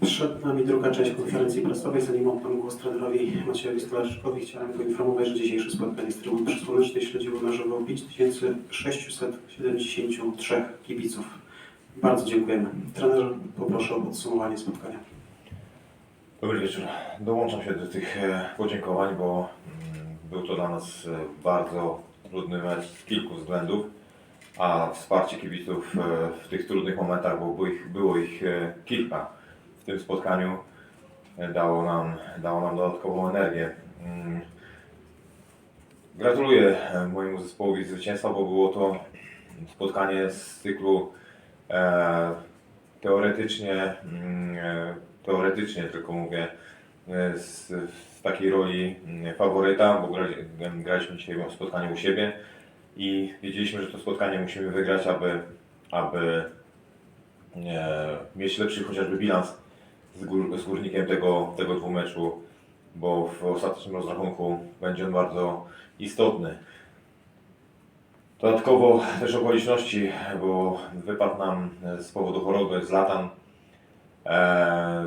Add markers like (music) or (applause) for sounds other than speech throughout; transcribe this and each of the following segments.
Przed nami druga część konferencji prasowej. Zanim oddam głos trenerowi Maciejowi Stolarczykowi, chciałem poinformować, że dzisiejsze spotkanie z trybuny przysłonecznej śledziło na żywo 5673 kibiców. Bardzo dziękujemy. Trener, poproszę o podsumowanie spotkania. Dobry wieczór. Dołączam się do tych e, podziękowań, bo mm, był to dla nas e, bardzo trudny mecz z kilku względów, a wsparcie kibiców e, w tych trudnych momentach, bo było ich, było ich kilka tym spotkaniu, e, dało nam, dało nam dodatkową energię. Mm. Gratuluję e, mojemu zespołowi zwycięstwa, bo było to spotkanie z cyklu e, teoretycznie, mm, e, teoretycznie tylko mówię, z, z takiej roli mm, faworyta, bo grali, graliśmy dzisiaj spotkanie u siebie i wiedzieliśmy, że to spotkanie musimy wygrać, aby, aby e, mieć lepszy chociażby bilans z, gór, z górnikiem tego, tego dwumeczu, bo w ostatecznym rozrachunku będzie on bardzo istotny. Dodatkowo też okoliczności, bo wypadł nam z powodu choroby zlatan. E,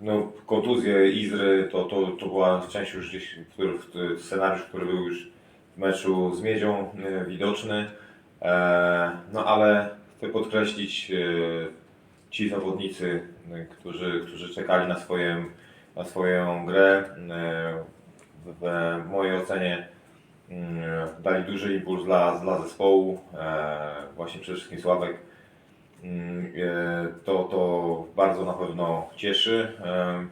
no, kontuzje Izry to, to, to była część już gdzieś, który, scenariusz, który był już w meczu z Miedzią e, widoczny. E, no ale chcę podkreślić e, ci zawodnicy, którzy, którzy czekali na, swoją na swoją grę. E, w, mojej ocenie mm, dali duży impuls dla, dla zespołu, e, właśnie przede wszystkim Sławek. Mm, e, To, to bardzo na pewno cieszy. E,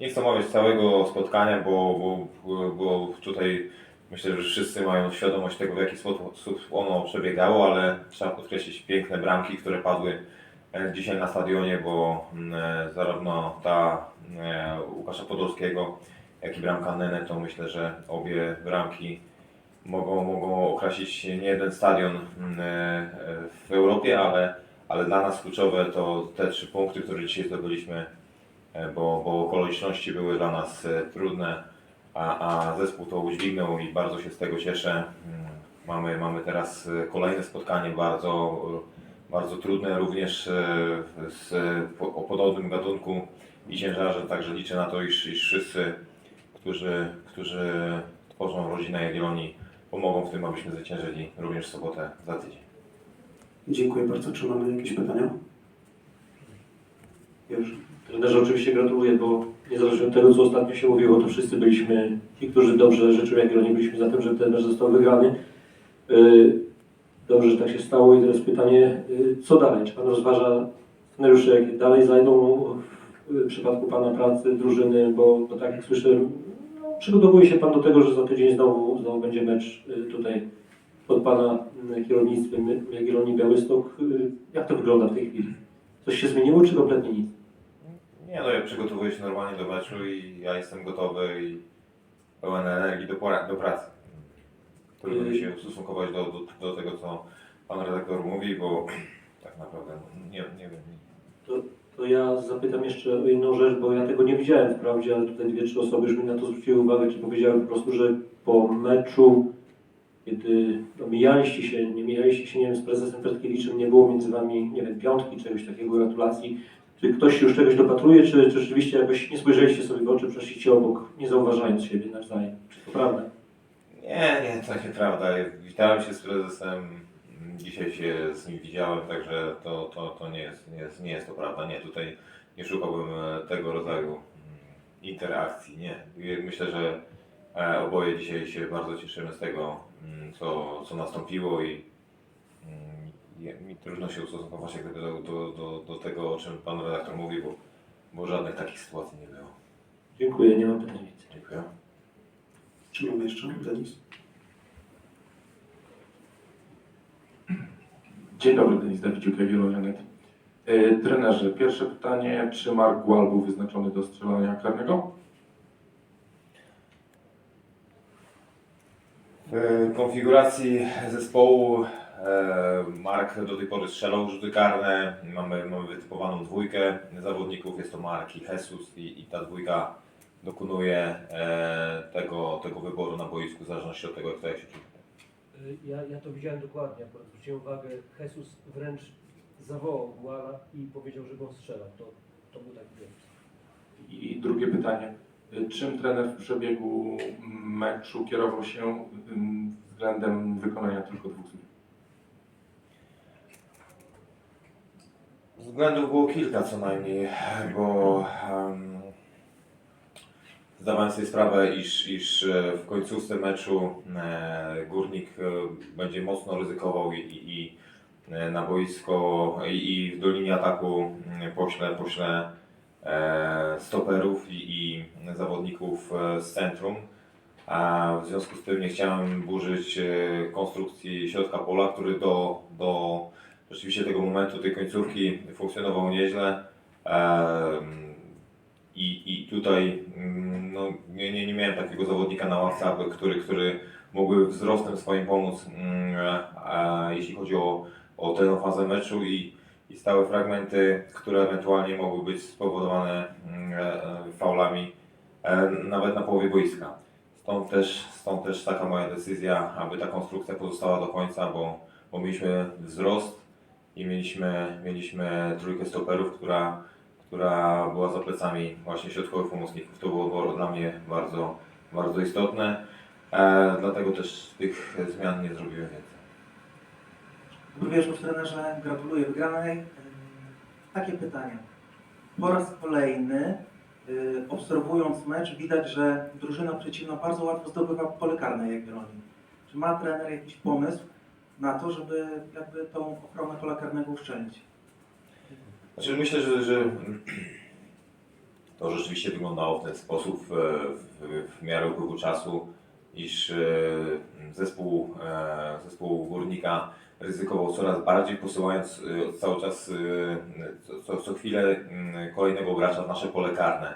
Nie chcę omawiać całego spotkania, bo, bo, bo tutaj myślę, że wszyscy mają świadomość tego, w jaki sposób ono przebiegało, ale trzeba podkreślić piękne bramki, które padły e, dzisiaj na stadionie, bo mm, e, zarówno ta e, Łukasza Podolskiego, jak i bramka Nene, to myślę, że obie bramki mogą, mogą okrasić nie jeden stadion mm, e, w Europie, ale, ale dla nas kluczowe to te trzy punkty, które dzisiaj zdobyliśmy, e, bo, bo okoliczności były dla nas e, trudne, a, a zespół to udźwignął i bardzo się z tego cieszę. Mm, Mamy, mamy teraz e, kolejne spotkanie bardzo, e, bardzo trudne, również e, z, po- o podobnym gatunku i ciężarze, także liczę na to, iż, iż wszyscy, którzy, którzy tworzą rodzinę Jagiellonii, pomogą w tym, abyśmy zwyciężyli również w sobotę za tydzień. Dziękuję bardzo. Czy mamy jakieś pytania? Już. Trenerze oczywiście gratuluję, bo niezależnie od tego, co ostatnio się mówiło, to wszyscy byliśmy, ci, którzy dobrze życzył Jagiellonii, byliśmy za tym, żeby ten mecz został wygrany. Yy, Dobrze, że tak się stało i teraz pytanie, yy, co dalej? Czy Pan rozważa scenariusze, jakie dalej zajdą w przypadku Pana pracy, drużyny, bo, bo tak jak słyszę, no, przygotowuje się Pan do tego, że za tydzień znowu, znowu będzie mecz yy, tutaj pod Pana kierownictwem Jagiellonii Białystok. Jak to wygląda w tej chwili? Coś się zmieniło, czy kompletnie nic? Nie no, ja przygotowuję się normalnie do meczu i ja jestem gotowy i pełen energii do, do pracy. Trudno mi się ustosunkować do, do, do tego, co pan redaktor mówi, bo (clears throat) tak naprawdę nie, nie wiem. To ja zapytam jeszcze o jedną rzecz, bo ja tego nie widziałem wprawdzie, ale tutaj dwie, trzy osoby już mi na to zwróciły uwagę, czy powiedziały po prostu, że po meczu, kiedy no, mijaliście się, nie mijaliście się, nie wiem, z prezesem Fertkiewiczem, nie było między wami, nie wiem, piątki, czegoś takiego, gratulacji. Czy ktoś się już czegoś dopatruje, czy, czy rzeczywiście jakoś nie spojrzeliście sobie w oczy, przeszliście obok, nie zauważając siebie nawzajem? Czy to prawda? Nie, nie, to nieprawda. Witałem się z prezesem, dzisiaj się z nim widziałem, także to, to, to nie, jest, nie, jest, nie jest to prawda. Nie, tutaj nie szukałbym e, tego rodzaju mm, interakcji. Nie. Myślę, że e, oboje dzisiaj się bardzo cieszymy z tego, mm, co, co nastąpiło i mm, trudno się ustosunkować do, do, do, do tego, o czym pan redaktor mówi, bo, bo żadnych takich sytuacji nie było. Dziękuję, nie mam pytań. Dziękuję. Czy mamy jeszcze? Denis? Dzień dobry, Denis Dawidziuk, Jagiellonia.net. E, Trenerze, pierwsze pytanie, czy Mark Gual był wyznaczony do strzelania karnego? W konfiguracji zespołu e, Mark do tej pory strzelał rzuty karne. Mamy, mamy wytypowaną dwójkę zawodników. Jest to Mark i Jesus i, i ta dwójka dokonuje e, tego, tego wyboru na boisku w zależności od tego, kto jak się czuje. Ja, ja to widziałem dokładnie, akurat zwróciłem uwagę, Jesus wręcz zawołał Guala i powiedział, żeby on strzelał. To to był taki bieg. I drugie pytanie. Y, Czym trener w przebiegu meczu kierował się względem wykonania tylko dwóch zmian? Względów było kilka co najmniej, bo um, zdawałem sobie sprawę, iż, iż e, w końcówce meczu e, Górnik e, będzie mocno ryzykował i, i, na boisko i, w dolinie ataku pośle, pośle stoperów i, i zawodników z centrum. A w związku z tym nie chciałem burzyć konstrukcji środka pola, który do, do rzeczywiście tego momentu, tej końcówki funkcjonował nieźle. I, I tutaj mm, no, nie, nie, nie miałem takiego zawodnika na ławce, aby- który, który mógłby wzrostem swoim pomóc, mm, jeśli chodzi o, o tę fazę meczu i, i stałe fragmenty, które ewentualnie mogły być spowodowane mm, e, faulami e, nawet na połowie boiska. Stąd też, stąd też taka moja decyzja, aby ta konstrukcja pozostała do końca, bo, bo mieliśmy wzrost i mieliśmy, mieliśmy trójkę stoperów, która, która była za plecami właśnie środkowych pomocników. To było dla mnie bardzo, bardzo istotne, e, dlatego też tych zmian nie zrobiłem więcej. Dobry wieczór trenerze, gratuluję wygranej. Takie pytanie. Po raz kolejny y, obserwując mecz widać, że drużyna przeciwna bardzo łatwo zdobywa pole karne Jagiellonii. Czy ma trener jakiś pomysł na to, żeby jakby tą ochronę pola karnego uszczelnić? Znaczy myślę, że, że to rzeczywiście wyglądało w ten sposób e, w, w miarę upływu czasu, iż e, zespół, e, zespół górnika ryzykował coraz bardziej, posyłając cały czas co, co chwilę mm, kolejnego gracza w nasze pole karne.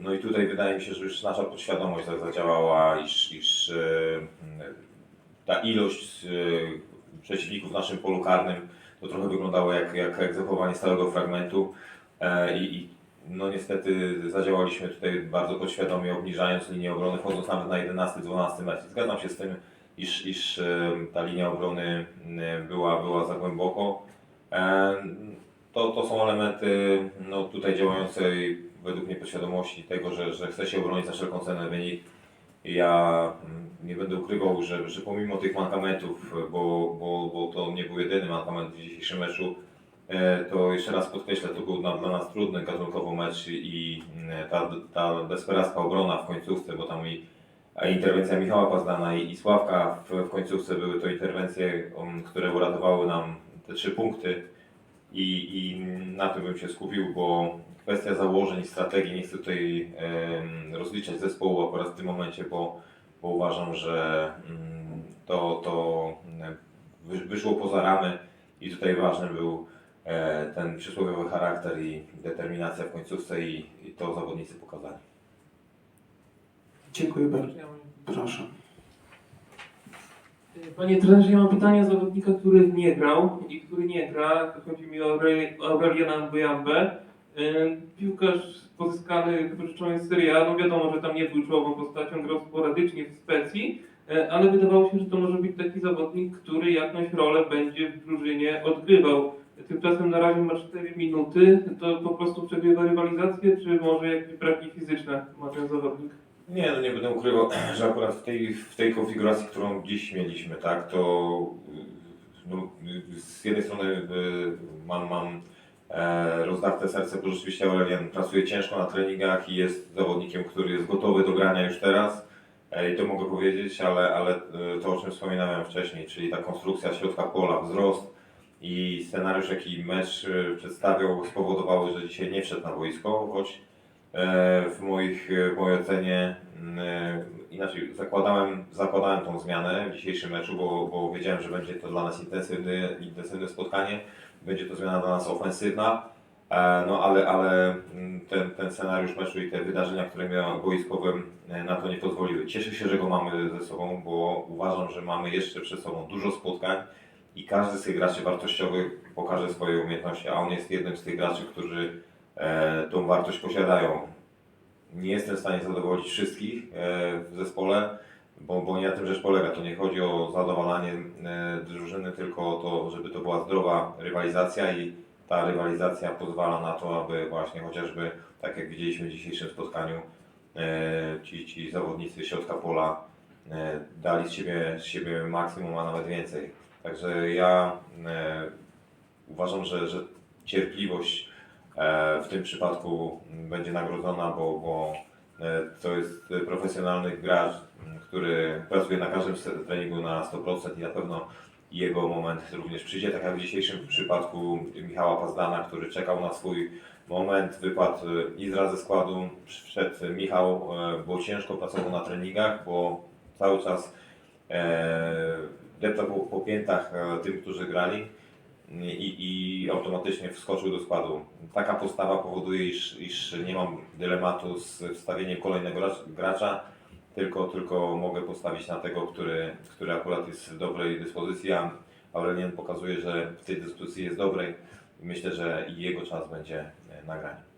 No i tutaj wydaje mi się, że już nasza podświadomość tak zadziałała, iż, iż ta ilość przeciwników w naszym polu karnym to trochę wyglądało jak, jak, zachowanie stałego fragmentu e, i, no niestety zadziałaliśmy tutaj bardzo podświadomie, obniżając linię obrony, wchodząc nawet na 11-12 metr. Zgadzam się z tym, iż, iż e, ta linia obrony e, była, była za głęboko. E, to, to są elementy no, tutaj działającej według mnie podświadomości tego, że, że chce się obronić za wszelką cenę wynik. Ja mm, nie będę ukrywał, że, że pomimo tych mankamentów, bo, bo, bo to nie był jedyny mankament w dzisiejszym meczu, e, to jeszcze raz podkreślę, to był dla nas trudny gatunkowo mecz i mm, ta, ta desperacka obrona w końcówce, bo tam i interwencja Michała Pazdana i, i Sławka w, w końcówce były to interwencje, um, które uratowały nam te trzy punkty i, i na tym bym się skupił, bo kwestia założeń i strategii, nie chcę tutaj rozliczać zespołu akurat w tym momencie, bo, bo uważam, że mm, to, to wy- wyszło poza ramy i tutaj ważny był e, ten przysłowiowy charakter i determinacja w końcówce i, i to zawodnicy pokazali. Dziękuję bardzo. Proszę. Panie trenerze, ja mam pytanie o zawodnika, który nie grał i który nie gra. Chodzi mi o Aure- Aureliana Mbuyambę. Ym, Piłkarz pozyskany, wypożyczony z Serie A, no wiadomo, że tam nie był czołową postacią, grał sporadycznie w Specji, e, ale wydawało się, że to może być taki zawodnik, który jakąś rolę będzie w drużynie odgrywał. Tymczasem na razie ma 4 minuty, to po prostu przegrywa rywalizację, czy może jakieś braki fizyczne ma ten zawodnik? Nie, no nie będę ukrywał, (clears throat) że akurat w tej, w tej konfiguracji, którą dziś mieliśmy, tak, to y, no, y, z jednej strony y, mam, mam e, rozdarte serce, bo rzeczywiście Aurelian pracuje ciężko na treningach i jest zawodnikiem, który jest gotowy do grania już teraz. E, I to mogę powiedzieć, ale, ale to o czym wspominałem wcześniej, czyli ta konstrukcja środka pola, wzrost i scenariusz, jaki mecz przedstawiał, spowodowały, że dzisiaj nie wszedł na boisko, choć w moich, w mojej ocenie mm, inaczej zakładałem, zakładałem tą zmianę w dzisiejszym meczu, bo, bo wiedziałem, że będzie to dla nas intensywny, intensywne spotkanie, będzie to zmiana dla nas ofensywna, E, no ale, ale mm, ten, ten scenariusz meczu i te wydarzenia, które miały boiskowym e, na to nie pozwoliły. Cieszę się, że go mamy ze sobą, bo uważam, że mamy jeszcze przed sobą dużo spotkań i każdy z tych graczy wartościowych pokaże swoje umiejętności, a on jest jednym z tych graczy, którzy e, tą wartość posiadają. Nie jestem w stanie zadowolić wszystkich e, w zespole, bo, bo na tym rzecz polega. To nie chodzi o zadowalanie e, drużyny, tylko o to, żeby to była zdrowa rywalizacja i ta rywalizacja pozwala na to, aby właśnie chociażby, tak jak widzieliśmy w dzisiejszym spotkaniu, e, ci, ci zawodnicy środka pola e, dali z siebie, z siebie maksimum, a nawet więcej. Także ja e, uważam, że, że cierpliwość e, w tym przypadku będzie nagrodzona, bo, bo e, to jest profesjonalny gracz, który pracuje na każdym treningu na 100% i na pewno jego moment również przyjdzie, tak jak w dzisiejszym przypadku Michała Pazdana, który czekał na swój moment, wypadł e, Izra ze składu, wszedł Michał, e, było ciężko, pracował na treningach, bo cały czas e, deptał po, piętach e, tym, którzy grali i, i automatycznie wskoczył do składu. Taka postawa powoduje, iż, iż nie mam dylematu z wstawieniem kolejnego gracz- gracza, tylko, tylko mogę postawić na tego, który, który akurat jest w dobrej dyspozycji, a Aurelien pokazuje, że w tej dyspozycji jest dobrej. Myślę, że jego czas będzie e, nagrany.